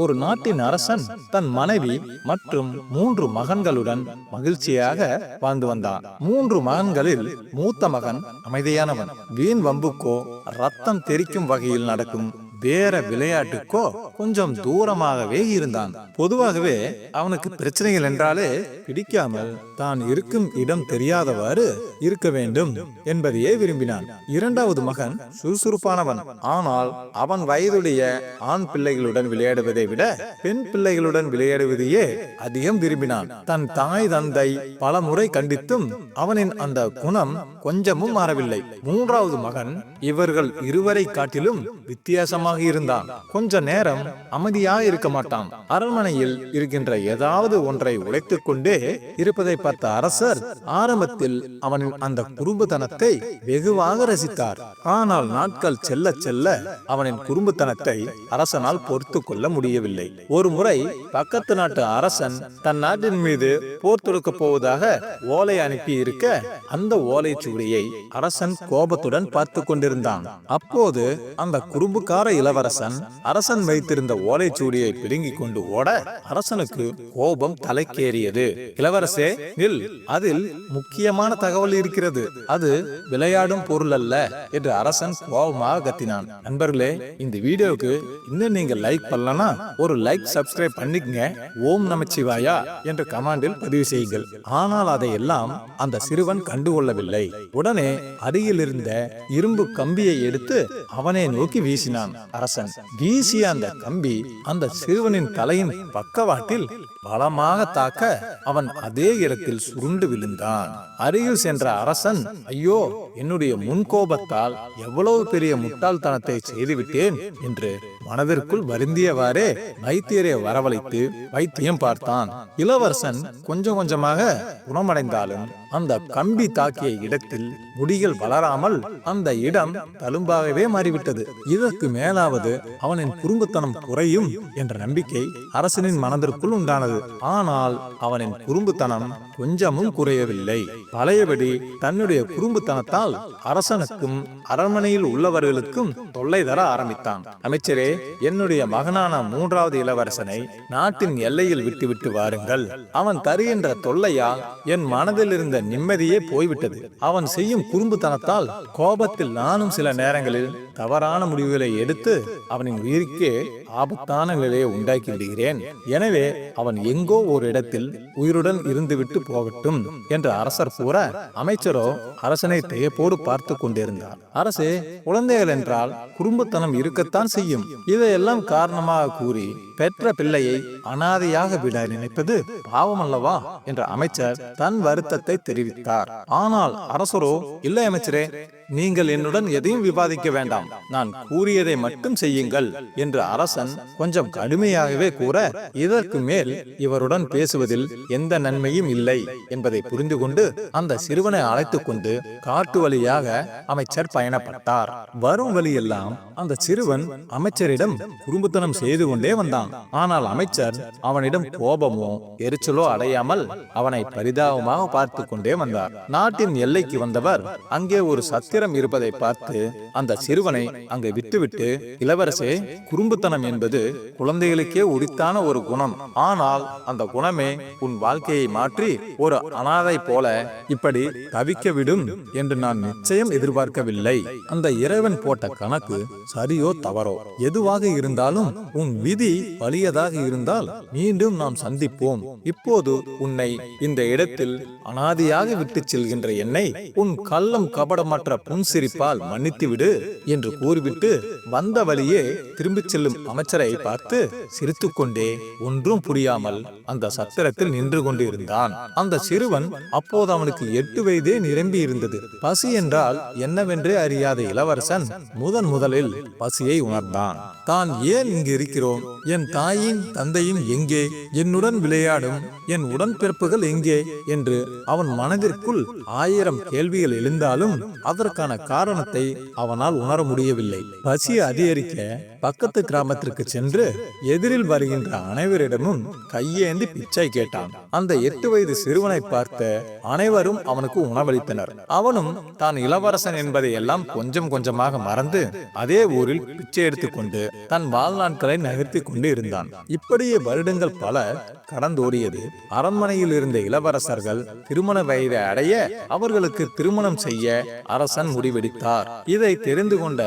ஒரு நாட்டின் அரசன் தன் மனைவி மற்றும் மூன்று மகன்களுடன் மகிழ்ச்சியாக வாழ்ந்து வந்தான். மூன்று மகன்களில் மூத்த மகன் அமைதியானவன். வீண் வம்புக்கோ ரத்தம் தெறிக்கும் வகையில் நடக்கும் வேற விளையாட்டுக்கோ கொஞ்சம் தூரமாகவே இருந்தான். பொதுவாகவே அவனுக்கு பிரச்சனைகள் என்றாலே பிடிக்காமல் தான் இருக்கும் இடம் தெரியாதவாறு இருக்க வேண்டும் என்பதையே விரும்பினான். இரண்டாவது மகன் சுறுசுறுப்பானவன். ஆனால் அவன் வயதுடைய ஆண் பிள்ளைகளுடன் விளையாடுவதை விட பெண் பிள்ளைகளுடன் விளையாடுவதையே அதிகம் விரும்பினான். தன் தாய் தந்தை பல முறை கண்டித்தும் அவனின் அந்த குணம் கொஞ்சமும் மாறவில்லை. மூன்றாவது மகன் இவர்கள் இருவரை காட்டிலும் வித்தியாசமாக இருந்தான். கொஞ்ச நேரம் அமைதியாக இருக்க மாட்டான். அரண்மனையில் இருக்கின்ற ஏதாவது ஒன்றை உழைத்துக் கொண்டே இருப்பதை பார்த்த அரசர் ஆரம்பத்தில் அவனின் அந்த குறும்புத்தனத்தை வெகுவாக ரசித்தார். ஆனால் நாட்கள் செல்ல செல்ல அவனின் குறும்புத்தனத்தை அரசனால் பொறுத்து கொள்ள முடியவில்லை. ஒரு முறை பக்கத்து நாட்டு அரசன் தன் நாட்டின் மீது போர் தொடுக்க போவதாக ஓலை அனுப்பி இருக்க அந்த ஓலை ஓலைச்சுவடியை அரசன் கோபத்துடன் பார்த்து கொண்டிருந்தான். அப்போது அந்த குறும்புக்கார இளவரசன் அரசன் வைத்திருந்த ஓலைச்சூடியை பிடுங்கிக் கொண்டு ஓட அரசனுக்கு கோபம் தலைக்கேறியது. இளவரசே நில். அதில் முக்கியமான தகவல் இருக்கிறது. அது விளையாடும் பொருள் அல்ல என்று அரசன் கோபமாக கத்தினான். நண்பர்களே இந்த வீடியோவுக்கு இன்னும் நீங்க லைக் பண்ணலனா ஒரு லைக் சப்ஸ்கிரைப் பண்ணிக்கங்க. ஓம் நமச்சிவாயா என்று கமாண்டில் பதிவு செய்யுங்கள். ஆனால் அதையெல்லாம் அந்த சிறுவன் கண்டுகொள்ளவில்லை. உடனே அருகில் இருந்த இரும்பு கம்பியை எடுத்து அவனை நோக்கி வீசினான். அரசன் வீசிய அந்த கம்பி அந்த சிறுவனின் தலையின் பக்கவாட்டில் பலமாக தாக்க அவன் அதே இடத்தில் சுருண்டு விழுந்தான். அருகில் சென்ற அரசன் ஐயோ என்னுடைய முன்கோபத்தால் எவ்வளவு பெரிய முட்டாள்தனத்தை செய்துவிட்டேன் என்று மனதிற்குள் வருந்தியவாறே வைத்தியரை வரவழைத்து வைத்தியம் பார்த்தான். இளவரசன் கொஞ்சம் கொஞ்சமாக குணமடைந்தாலும் அந்த கம்பி தாக்கிய இடத்தில் முடிகள் வளராமல் அந்த இடம் தழும்பாகவே மாறிவிட்டது. இதற்கு மேலாவது அவனின் குறும்புத்தனம் குறையும் என்ற நம்பிக்கை அரசனின் மனதிற்குள் உண்டானது. ஆனால் அவனின் குறும்புத்தனம் கொஞ்சமும் குறையவில்லை. பழையபடி தன்னுடைய குறும்புத்தனத்தால் அரசனுக்கும் அரண்மனையில் உள்ளவர்களுக்கும் தொல்லை தர ஆரம்பித்தான். அமைச்சரே என்னுடைய மகனான மூன்றாவது இளவரசனை நாட்டின் எல்லையில் விட்டுவிட்டு வாருங்கள். அவன் தருகின்ற தொல்லையால் என் மனதில் இருந்த நிம்மதியே போய்விட்டது. அவன் செய்யும் குறும்புத்தனத்தால் கோபத்தில் நானும் சில நேரங்களில் தவறான முடிவுகளை எடுத்து அவனின் உயிருக்கே ஆபத்தான நிலையை உண்டாக்கி விடுகிறேன். எனவே அவன் எங்கோ ஒரு இடத்தில் உயிருடன் இருந்துவிட்டு போகட்டும் என்று அரசர் கூற அமைச்சரோ அரசனை தேப்போடு பார்த்து கொண்டிருந்தார். அரசே குழந்தைகள் என்றால் குடும்பத்தனம் இருக்கத்தான் செய்யும். இதையெல்லாம் காரணமாக கூறி பெற்ற பிள்ளையை அனாதையாக விட நினைப்பது பாவம் அல்லவா என்ற அமைச்சர் தன் வருத்தத்தை தெரிவித்தார். ஆனால் அரசரோ இல்லை அமைச்சரே நீங்கள் என்னுடன் எதையும் விவாதிக்க வேண்டாம். நான் கூறியதை மட்டும் செய்யுங்கள் என்று அரசன் கொஞ்சம் கடுமையாகவே கூற இதற்கு மேல் இவருடன் பேசுவதில் எந்த நன்மையும் இல்லை என்பதை புரிந்து கொண்டு அந்த சிறுவனை அழைத்துக் கொண்டு காட்டு வழியாக அமைச்சர் பயணப்பட்டார். வரும் வழியெல்லாம் அந்த சிறுவன் அமைச்சரிடம் குறும்புத்தனம் செய்து கொண்டே வந்தான். ஆனால் அமைச்சர் அவனிடம் கோபமோ எரிச்சலோ அடையாமல் அவனை பரிதாபமாக பார்த்து கொண்டே வந்தார். நாட்டின் எல்லைக்கு வந்தவர் அங்கே ஒரு சத்திரம் இருப்பதை பார்த்து அந்த சிறுவனை அங்கு விட்டுவிட்டு இளவரசே குறும்புத்தனம் என்பது குழந்தைகளுக்கே உரித்தான ஒரு குணம். ஆனால் அந்த குணமே உன் வாழ்க்கையை மாற்றி ஒரு அனாதை போல இப்படி தவிக்க விடும் என்று நான் நிச்சயம் எதிர்பார்க்கவில்லை. அந்த இறைவன் போட்ட கணக்கு சரியோ தவறோ? எது எதுவாக இருந்தாலும் உன் விதி வலியதாக இருந்தால் மீண்டும் நாம் சந்திப்போம். இப்போது உன்னை இந்த இடத்தில் அனாதியாக விட்டுச் செல்கின்ற என்னை உன் கள்ளம் கபடமற்ற புன்சிரிப்பால் மன்னித்துவிடு என்று கூறிவிட்டு வந்த வழியே திரும்பிச் செல்லும் அமைச்சரை பார்த்து சிரித்துக்கொண்டே ஒன்றும் புரியாமல் அந்த சத்திரத்தில் நின்று கொண்டிருந்தான். அந்த சிறுவன் அப்போது அவனுக்கு எட்டு வயதே நிரம்பி இருந்தது. பசி என்றால் என்னவென்றே அறியாத இளவரசன் முதன் முதலில் பசியை உணர்ந்தான். தான் ஏன் இங்கு இருக்கிறோம் என் தாயின் தந்தையும் எங்கே? என்னுடன் விளையாடும் என் உடன்பிறப்புகள் எங்கே? என்று அவன் மனதிற்குள் ஆயிரம் கேள்விகள் எழுந்தாலும் அதற்கான காரணத்தை அவனால் உணர முடியவில்லை. பசி அதிகரிக்க பக்கத்து கிராமத்திற்கு சென்று எதிரில் வருகின்ற அனைவரிடமும் கையேந்தி பிச்சை கேட்டான். அந்த எட்டு வயது சிறுவனை பார்த்த அனைவரும் அவனுக்கு உணவளித்தனர். அவனும் தான் இளவரசன் என்பதை எல்லாம் கொஞ்சம் கொஞ்சமாக மறந்து அதே ஊரில் பிச்சை எடுத்துக்கொண்டு தன் வாழ்நாட்களை நகர்த்தி கொண்டு இருந்தான் இப்படியே வருடங்கள் பல கடந்தோடியது. அரண்மனையில் இருந்த இளவரசர்கள் திருமண வயதை அடைய அவர்களுக்கு திருமணம் செய்ய அரசன் முடிவெடுத்தார். இதை தெரிந்து கொண்ட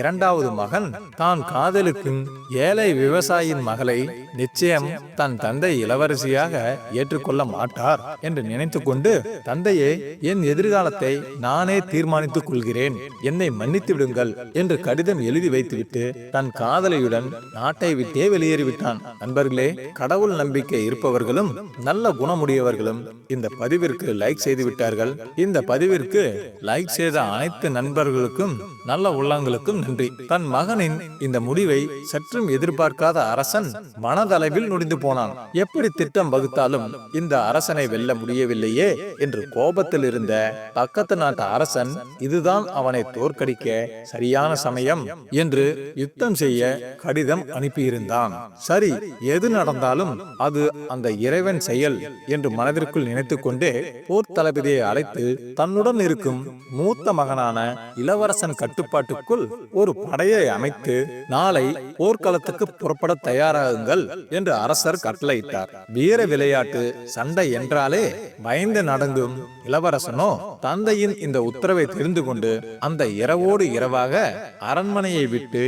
இரண்டாவது மகன் தான் காதலுக்கும் ஏழை விவசாயியின் மகளை நிச்சயம் தன் தந்தை இளவரசியாக ஏற்றுக்கொள்ள மாட்டார் என்று நினைத்து கொண்டு தந்தையே என் எதிர்காலத்தை நானே தீர்மானித்துக் கொள்கிறேன். என்னை மன்னித்து விடுங்கள் என்று கடிதம் எழுதி வைத்துவிட்டு தன் காதலியுடன் நாட்டை விட்டே வெளியேறிவிட்டான். நண்பர்களே கடவுள் நம்பிக்கை இருப்பவர்களும் நல்ல குணமுடையவர்களும் இந்த பதிவிற்கு லைக் செய்து விட்டார்கள் இந்த பதிவிற்கு லைக் செய்த அனைத்து நண்பர்களுக்கும் நல்ல உள்ளங்களுக்கும் நன்றி. தன் மகனின் இந்த முடிவை சற்றும் எதிர்பார்க்காத அரசன் மனதளவில் நொடிந்து போனான். எப்படி திட்டம் வகுத்தாலும் இந்த அரசனை வெல்ல முடியவில்லையே என்று கோபத்தில் இருந்த பக்கத்து நாட்டு அரசன் இதுதான் அவனை தோற்கடிக்க சரியான சமயம் என்று யுத்தம் செய்ய கடிதம் அனுப்பியிருந்தான். சரி எது நடந்தாலும் அது அந்த இறைவன் செயல் என்று மனதிற்குள் நினைத்து கொண்டே போர் தளபதியை அழைத்து தன்னுடன் இருக்கும் மூத்த மகனான இளவரசன் கட்டுப்பாட்டுக்குள் ஒரு படையை அமைத்து நாளை போர்க்களத்துக்கு புறப்பட தயாராகுங்கள் என்று அரசர் கட்டளையிட்டார். வீர விளையாட்டு சண்டை என்றாலே பயந்து நடங்கும் இளவரசனோ தந்தையின் இந்த உத்தரவை தெரிந்து கொண்டு அந்த இரவோடு இரவாக அரண்மனையை விட்டு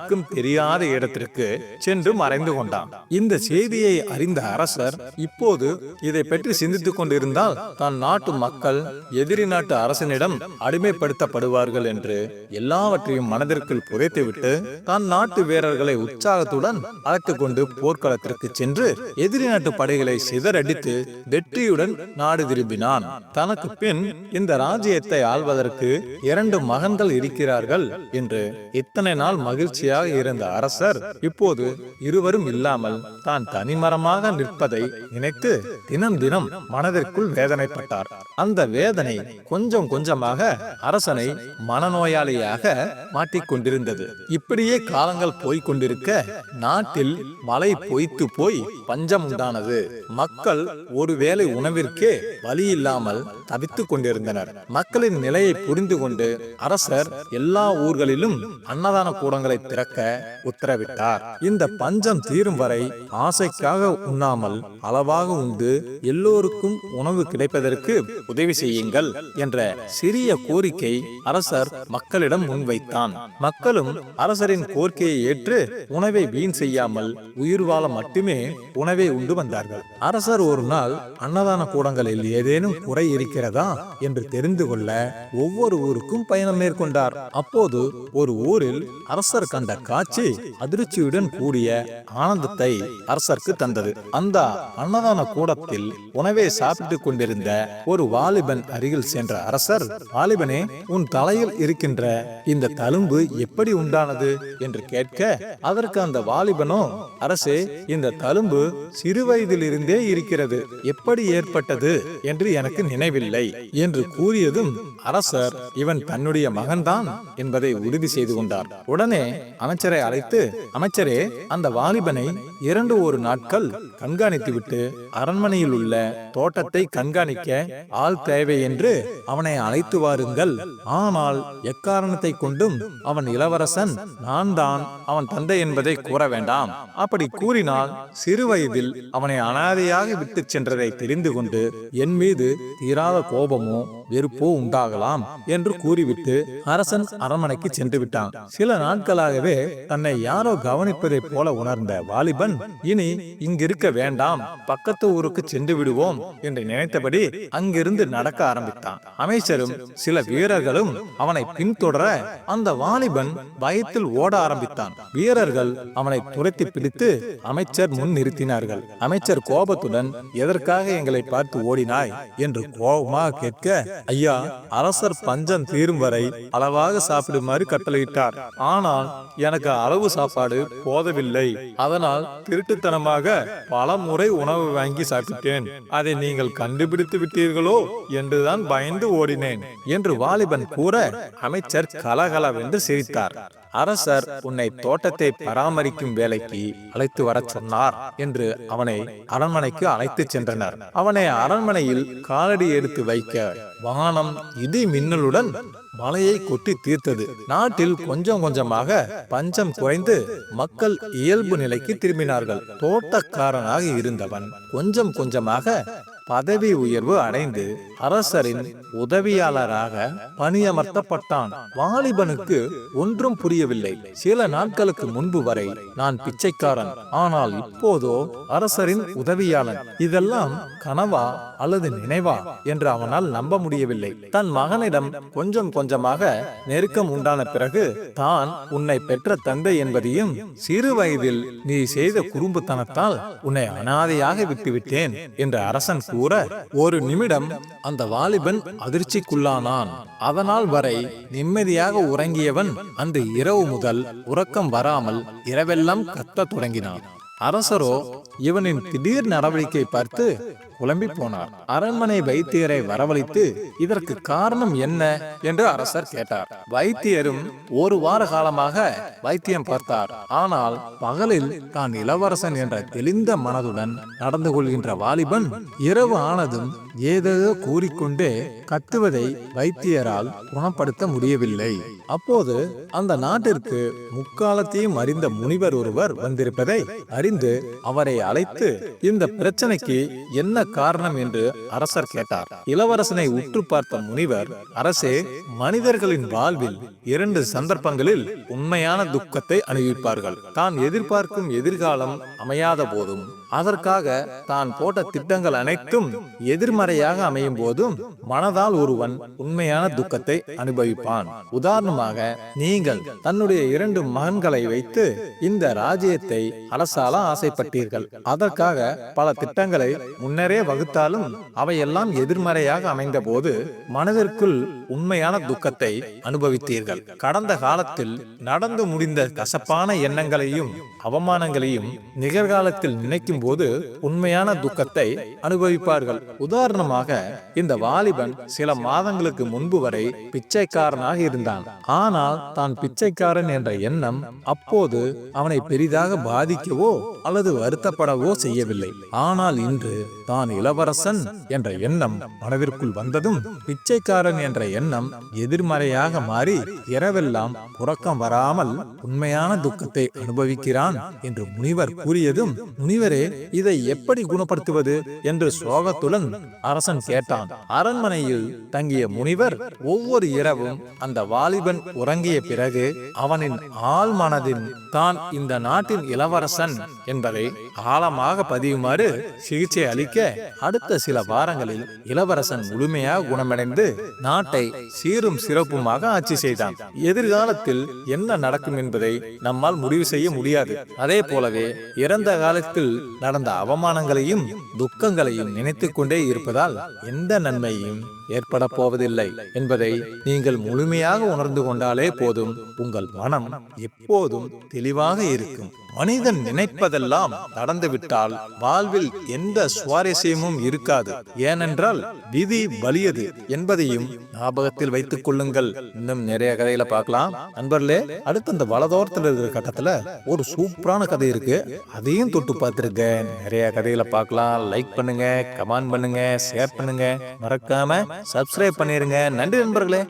யாருக்கும் தெரியாத இடத்திற்கு சென்று மறைந்து கொண்டான். இந்த செய்தியை அறிந்த அரசர் இப்போது இதை பற்றி சிந்தித்துக் கொண்டிருந்தால் தன் நாட்டு மக்கள் எதிரி நாட்டு அரசனிடம் அடிமைப்படுத்தப்படுவார்கள் என்று எல்லாவற்றையும் மனதிற்குள் புதைத்துவிட்டு தன் நாட்டு வீரர்களை உற்சாகத்துடன் அழைத்துக் கொண்டு போர்க்களத்திற்கு சென்று எதிரி நாட்டு படைகளை சிதறடித்து வெற்றியுடன் நாடு திரும்பினான். தனக்கு பின் இந்த ராஜ்யத்தை ஆள்வதற்கு இரண்டு மகன்கள் இருக்கிறார்கள் என்று இத்தனை நாள் மகிழ்ச்சியாக இருந்த அரசர் இப்போது இருவரும் இல்லாமல் தான் தனிமரமாக நிற்பதை நினைத்து தினம் தினம் மனதிற்குள் வேதனைப்பட்டார். அந்த வேதனை கொஞ்சம் கொஞ்சமாக அரசனை மனநோயாளியாக மாட்டிக்கொண்டிருந்தது இப்படியே காலங்கள் போய்க் கொண்டிருக்க நாட்டில் மழை பொய்த்து போய் பஞ்சம் உண்டானது. மக்கள் ஒருவேளை உணவிற்கே வழி இல்லாமல் தவித்துக் கொண்டிருந்தனர். மக்களின் நிலையை புரிந்து கொண்டு அரசர் எல்லா ஊர்களிலும் அன்னதான கூடங்களை திறக்க உத்தரவிட்டார். இந்த பஞ்சம் தீரும் வரை ஆசைக்காக உண்ணாமல் அளவாக உண்டு எல்லோருக்கும் உணவு கிடைப்பதற்கு உதவி செய்யுங்கள் என்ற சிறிய கோரிக்கை அரசர் மக்களிடம் முன்வைத்தான். மக்களும் அரசரின் கோரிக்கையை ஏற்று உணவை வீண் செய்யாமல் உயிர் வாழ மட்டுமே உணவை உண்டு வந்தார்கள். அரசர் ஒரு நாள் அன்னதான கூடங்களில் ஏதேனும் குறை இருக்கிறதா? என்று தெரிந்து கொள்ள ஒவ்வொரு ஊருக்கும் பயணம் மேற்கொண்டார். அப்போது ஒரு ஊரில் அரசர் கண்ட காட்சி அதிர்ச்சியுடன் கூடிய ஆனந்தத்தை அரசருக்கு தந்தது. அந்த அன்னதான கூடத்தில் உணவை சாப்பிட்டுக் கொண்டிருந்த ஒரு வாலிபன் அருகில் சென்ற அரசர் வாலிபனே உன் தலையில் இருக்கின்ற இந்த தழும்பு எப்படி உண்டானது? என்று கேட்க அதற்கு அந்த வாலிபனோ அரசே இந்த தழும்பு சிறு வயதிலிருந்தே இருக்கிறது. எப்படி ஏற்பட்டது என்று எனக்கு நினைவில்லை என்று கூறியதும் அரசர் இவன் தன்னுடைய மகன்தான் என்பதை உறுதி செய்து கொண்டார். உடனே அமைச்சரை அழைத்து அமைச்சரே அந்த வாலிபனை இரண்டு ஒரு நாட்கள் கண்காணித்துவிட்டு அரண்மனையில் உள்ள தோட்டத்தை கண்காணிக்க ஆள் தேவை என்று அவனை அழைத்து வாருங்கள். ஆனால் எக்காரணத்தை கொண்டும் அவன் இளவரசன் நான் தான் அவன் தந்தை என்பதை கூற வேண்டாம். அப்படி கூறினால் சிறு வயதில் அவனை அனாதையாக விட்டுச் சென்றதை தெரிந்து கொண்டு என் மீது தீராத கோபமோ வெறுப்போ உண்டாகலாம் என்று கூறிவிட்டு அரசன் அரண்மனைக்கு சென்று விட்டான். சில நாட்களாகவே தன்னை யாரோ கவனிப்பதைப் போல உணர்ந்த வாலிபன் இனி இங்கிருக்க வேண்டாம் பக்கத்து ஊருக்கு சென்று விடுவோம் என்று நினைத்தபடி அங்கிருந்து நடக்க ஆரம்பித்தான். அமைச்சரும் சில வீரர்களும் அவனை பின்தொடர அந்த வாலிபன் பயத்தில் ஓட ஆரம்பித்தான். வீரர்கள் அவனை துரத்தி பிடித்து அமைச்சர் முன் நிறுத்தினார்கள். அமைச்சர் கோபத்துடன் எதற்காக எங்களை பார்த்து ஓடினாய்? என்று கோபமாக கேட்க ஐயா அரசர் பஞ்சம் தீரும் வரை அளவாக சாப்பிடுமாறு கட்டளையிட்டார். ஆனால் எனக்கு அளவு சாப்பாடு போதவில்லை. அதனால் திருட்டுத்தனமாக பல முறை உணவு வாங்கி சாப்பிட்டேன். அதை நீங்கள் கண்டுபிடித்து விட்டீர்களோ என்றுதான் பயந்து ஓடினேன் என்று வாலிபன் கூற அமைச்சர் கலகலவென்று சிரித்தார். அரசர் உன்னை தோட்டத்தை பராமரிக்கும் வேலைக்கு அழைத்து வரச் சொன்னார் என்று அவனை அரண்மனைக்கு அழைத்துச் சென்றனர். அவனை அரண்மனையில் காலடி எடுத்து வைக்க வானம் இடி மின்னலுடன் மழையை கொட்டி தீர்த்தது. நாட்டில் கொஞ்சம் கொஞ்சமாக பஞ்சம் குறைந்து மக்கள் இயல்பு நிலைக்கு திரும்பினார்கள். தோட்டக்காரனாக இருந்தவன். கொஞ்சம் கொஞ்சமாக பதவி உயர்வு அடைந்து அரசரின் உதவியாளராக பணியமர்த்தப்பட்டான். வாலிபனுக்கு ஒன்றும் புரியவில்லை. சில நாட்களுக்கு முன்பு வரை நான் பிச்சைக்காரன். ஆனால் இப்போதோ அரசரின் உதவியாளன். இதெல்லாம் கனவா அல்லது நினைவா என்று அவனால் நம்ப முடியவில்லை. தன் மகனிடம் கொஞ்சம் கொஞ்சமாக நெருக்கம் உண்டான பிறகு தான் உன்னை பெற்ற தந்தை என்பதையும் சிறு வயதில் நீ செய்த குறும்புத்தனத்தால் உன்னை அனாதையாக விட்டுவிட்டேன் என்று அரசன் கூறி ஒரு நிமிடம் அந்த வாலிபன் அதிர்ச்சிக்குள்ளானான். அதனால் வரை நிம்மதியாக உறங்கியவன் அந்த இரவு முதல் உறக்கம் வராமல் இரவெல்லாம் கத்தத் தொடங்கினான். அரசரோ இவனின் திடீர் நடவடிக்கை பார்த்து குழம்பி போனார். அரண்மனை வைத்தியரை வரவழைத்து இதற்கு காரணம் என்ன என்று அரசர் கேட்டார். வைத்தியரும் ஒரு வார காலமாக வைத்தியம் பார்த்தார். ஆனால் பகலில் தான் இளவரசன் என்ற தெளிந்த மனதுடன் நடந்து கொள்கின்ற வாலிபன் இரவு ஆனதும் ஏதேதோ கூறிக்கொண்டே கத்துவதை வைத்தியரால் குணப்படுத்த முடியவில்லை. அப்போது அந்த நாட்டிற்கு முக்காலத்தையும் அறிந்த முனிவர் ஒருவர் வந்திருப்பதை அறிந்து அவரை அழைத்து இந்த பிரச்சனைக்கு என்ன காரணம் என்று அரசர் கேட்டார். இளவரசனை உற்று பார்த்த முனிவர் அரசே மனிதர்களின் வாழ்வில் இரண்டு சந்தர்ப்பங்களில் உண்மையான துக்கத்தை அனுபவிப்பார்கள். தான் எதிர்பார்க்கும் எதிர்காலம் அமையாத போதும் அதற்காக தான் போட்ட திட்டங்கள் அனைத்தும் எதிர்மறையாக அமையும் போதும் மனதால் ஒருவன் உண்மையான துக்கத்தை அனுபவிப்பான். உதாரணமாக நீங்கள் தன்னுடைய இரண்டு மகன்களை வைத்து இந்த ராஜ்யத்தை அரசால ஆசைப்பட்டீர்கள். அதற்காக பல திட்டங்களை முன்னரே வகுத்தாலும் அவையெல்லாம் எதிர்மறையாக அமைந்த போது மனதிற்குள் உண்மையான துக்கத்தை அனுபவித்தீர்கள். கடந்த காலத்தில் நடந்து முடிந்த கசப்பான எண்ணங்களையும் அவமானங்களையும் நிகழ்காலத்தில் நினைக்கும் போது உண்மையான துக்கத்தை அனுபவிப்பார்கள். உதாரணமாக இந்த வாலிபன் சில மாதங்களுக்கு முன்பு வரை பிச்சைக்காரனாக இருந்தான். ஆனால் தான் பிச்சைக்காரன் என்ற எண்ணம் அப்போது அவனை பெரிதாக பாதிக்கவோ அல்லது வருத்தப்படவோ செய்யவில்லை. ஆனால் இன்று தான் இளவரசன் என்ற எண்ணம் மனதிற்குள் வந்ததும் பிச்சைக்காரன் என்ற எண்ணம் எதிர்மறையாக மாறி இரவெல்லாம் உறக்கம் வராமல் உண்மையான துக்கத்தை அனுபவிக்கிறான் என்று முனிவர் கூறியதும் முனிவரே இதை எப்படி குணப்படுத்துவது? என்று சோகத்துடன் அரசன் கேட்டான். அரண்மனையில் தங்கிய முனிவர் ஒவ்வொரு இரவும் அந்த வாலிபன் உறங்கிய பிறகு அவனின் ஆள் மனதின் தான் இந்த நாட்டின் இளவரசன் என்பதை ஆழமாக பதியுமாறு சிகிச்சை அளிக்க அடுத்த சில வாரங்களில் இளவரசன் முழுமையாக குணமடைந்து நாட்டை சீரும் சிறப்புமாக ஆட்சி செய்தான். எதிர்காலத்தில் என்ன நடக்கும் என்பதை நம்மால் முடிவு செய்ய முடியாது. அதே போலவே இறந்த காலத்தில் நடந்த அவமானங்களையும் துக்கங்களையும் நினைத்துக் கொண்டே இருப்பதால் எந்த நன்மையும் ஏற்பட போவதில்லை என்பதை நீங்கள் முழுமையாக உணர்ந்து கொண்டாலே போதும். உங்கள் மனம் எப்போதும் தெளிவாக இருக்கும். மனிதன் நினைப்பதெல்லாம் நடந்துவிட்டால் வாழ்வில் எந்த சுவாரஸ்யமும் இருக்காது. ஏனென்றால் விதி வலியது என்பதையும் ஞாபகத்தில் வைத்துக் கொள்ளுங்கள். இன்னும் நிறைய கதையில பார்க்கலாம். நண்பர்களே அடுத்து அந்த வலதோரத்தில் இருக்கிற கட்டத்துல ஒரு சூப்பரான கதை இருக்கு. அதையும் தொட்டு பார்த்துருக்கேன். நிறைய கதையில பார்க்கலாம். லைக் பண்ணுங்க கமெண்ட் பண்ணுங்க ஷேர் பண்ணுங்க. மறக்காம சப்ஸ்கிரைப் பண்ணிருங்க. நன்றி நண்பர்களே.